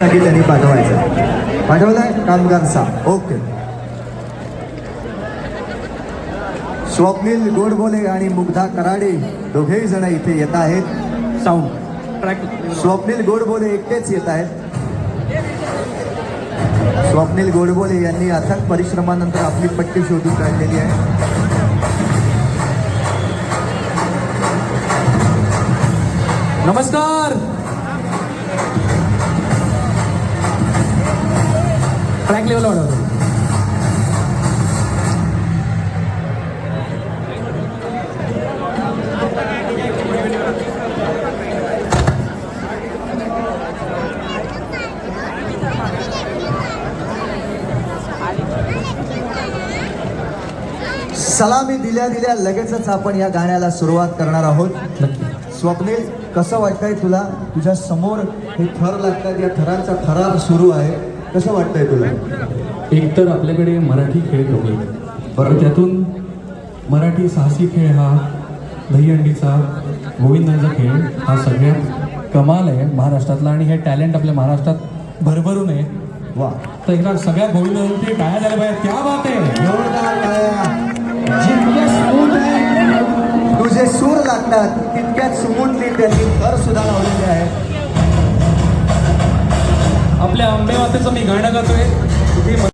साठी त्यांनी पाठवायचं. पाठवलाय कामगार सा ओके. स्वप्नील गोडबोले आणि मुग्धा कराडे दोघेही जण इथे येत आहेत. साऊंड ट्रॅक स्वप्नील गोडबोले एकटेच येत आहेत. स्वप्नील गोडबोले यांनी अथक परिश्रमानंतर आपली पट्टी शोधून काढलेली आहे. नमस्कार! ट्रॅक लेवल वाढवतो सलामी दिल्या दिल्या लगेचच आपण या गाण्याला सुरुवात करणार आहोत. स्वप्नील कसं वाटतंय तुला? तुझ्या समोर हे थर लागतात या थरांचा थरार सुरू आहे. कसं वाटतंय तुला? एकतर आपल्याकडे मराठी खेळ कमी बरं त्यातून मराठी साहसी खेळ हा दहीहंडीचा गोविंदाचा खेळ. हा सगळ्यात कमाल आहे महाराष्ट्रातला आणि हे टॅलेंट आपल्या महाराष्ट्रात भरभरून आहे वा. तर एकदा सगळ्या गोविंदांची टाळ्या झाल्या पाहिजे त्या बात आहे. तुझे सूर लागतात तितक्यात सुमूटली त्यांनी थर सुद्धा लावलेले आहे. आपल्या आंबेमातेचं मी गाणं गातोय.